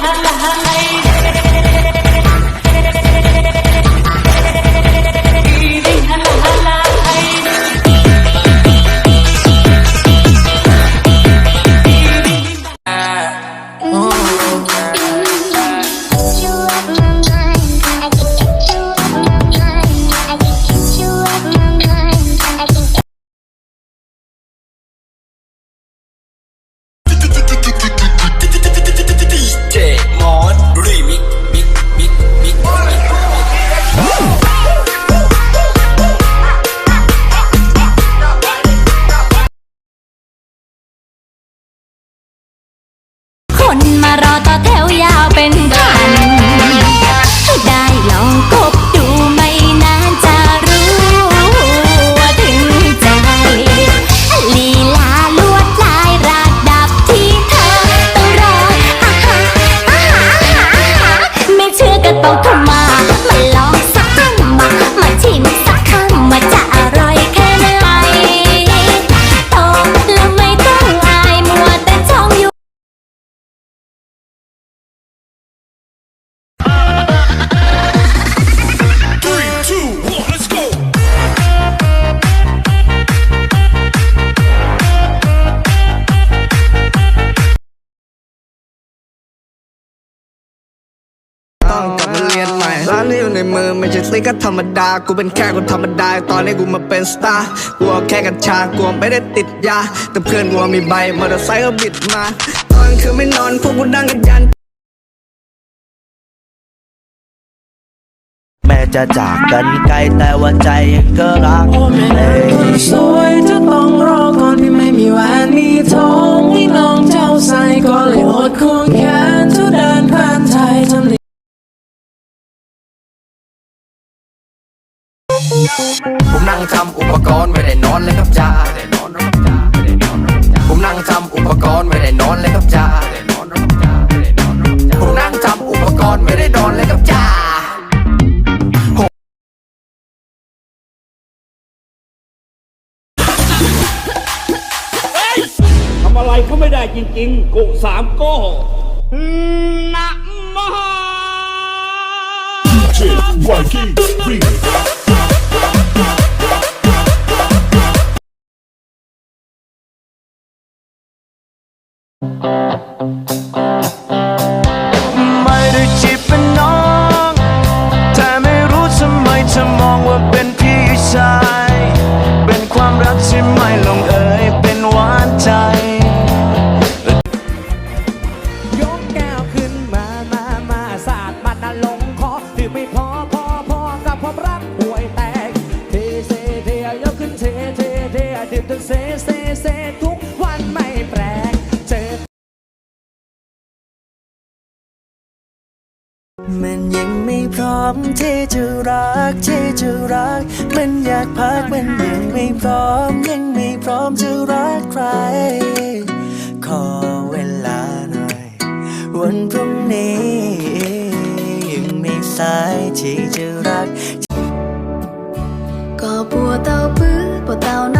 เจ มือไม่ใช่ซิกก็ธรรมดา กูเป็นแค่คนธรรมดา ตอนนี้กูมาเป็นสตาร์กูเอาแค่กัญชา กูไม่ได้ติดยา แต่เพื่อนกูมีใบมอเตอร์ไซค์ก็บิดมา ตอนคืนไม่นอนพวกกูนั่งกันยันแม้จะจากกันไกลแต่ว่าใจยังก็รักโอ้แม่นางคนสวยจะต้องรอก่อนที่ไม่มีแหวนมีทองให้น้องเจ้าใส่ก็เลยอดควงแข ผมนั่งทำอุปกรณ์ไม่ได้นอนเลยครับจ้าไม่ได้นอนหรอกครับจ้าไม่ได้นอนหรอกครับจ้าผมนั่งทำอุปกรณ์ไม่ได้นอนเลยครับจ้าไม่ได้นอนหรอกครับจ้าไม่ได้นอนหรอกครับจ้าผมนั่งทำอุปกรณ์ไม่ได้นอนเลยครับจ้าทำอะไรก็ไม่ได้จริงๆกุสามโก้นะมหาไม่ ยังไม่พร้อมที่จะรักที่จะรัก มันอยากพักมันยังไม่พร้อม ยังไม่พร้อมจะรักใคร ขอเวลาหน่อย วันพรุ่งนี้ ยังไม่สายที่จะรัก ก็ปวดเต้าปื้อปวดเต้าน้ำ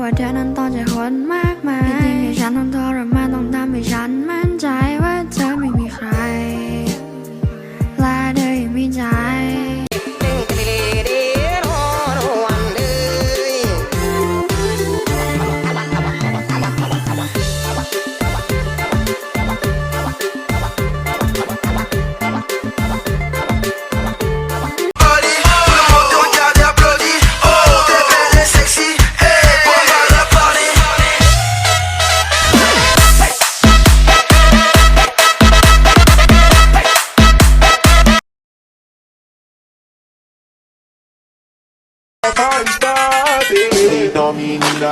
ว่าเธอนั้นต้องเจอคนมากมายที่จริงให้ฉันต้องทรมานต้องทำให้ฉันมั่นใจว่าเธอไม่มีใครและเธอยังมีใจ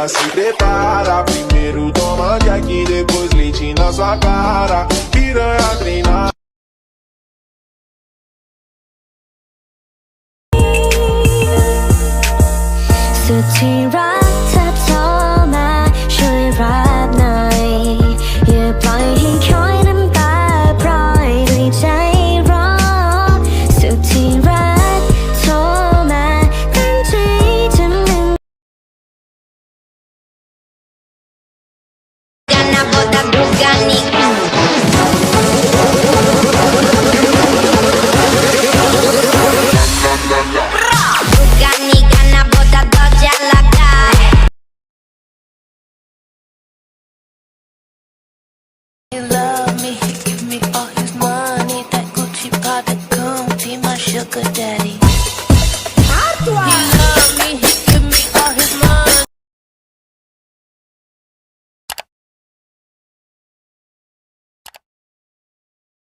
se prepara. Primeiro toma Jack, depois leite na sua cara. Piranha treinar สุที่ Organic